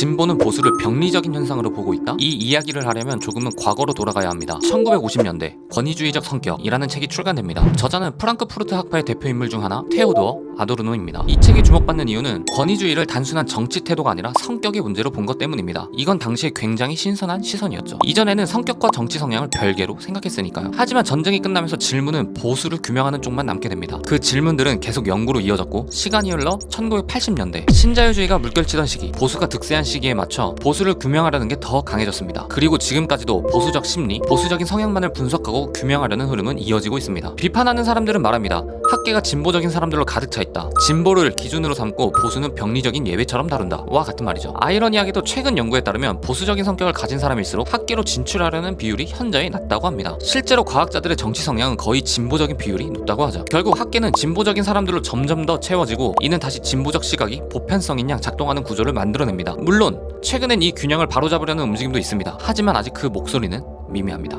진보는 보수를 병리적인 현상으로 보고 있다. 이 이야기를 하려면 조금은 과거로 돌아가야 합니다. 1950년대 권위주의적 성격이라는 책이 출간됩니다. 저자는 프랑크푸르트 학파의 대표 인물 중 하나 테오도어 아도르노입니다. 이 책이 주목받는 이유는 권위주의를 단순한 정치 태도가 아니라 성격의 문제로 본 것 때문입니다. 이건 당시에 굉장히 신선한 시선이었죠. 이전에는 성격과 정치 성향을 별개로 생각했으니까요. 하지만 전쟁이 끝나면서 질문은 보수를 규명하는 쪽만 남게 됩니다. 그 질문들은 계속 연구로 이어졌고 시간이 흘러 1980년대 신자유주의가 물결치던 시기 보수가 득세한 시기에 맞춰 보수를 규명하려는 게 더 강해졌습니다. 그리고 지금까지도 보수적 심리, 보수적인 성향만을 분석하고 규명하려는 흐름은 이어지고 있습니다. 비판하는 사람들은 말합니다. 학계가 진보적인 사람들로 가득 차 있다. 진보를 기준으로 삼고 보수는 병리적인 예외처럼 다룬다. 와 같은 말이죠. 아이러니하게도 최근 연구에 따르면 보수적인 성격을 가진 사람일수록 학계로 진출하려는 비율이 현저히 낮다고 합니다. 실제로 과학자들의 정치 성향은 거의 진보적인 비율이 높다고 하죠. 결국 학계는 진보적인 사람들로 점점 더 채워지고 이는 다시 진보적 시각이 보편성인 양 작동하는 구조를 만들어냅니다. 물론 최근엔 이 균형을 바로잡으려는 움직임도 있습니다. 하지만 아직 그 목소리는 미미합니다.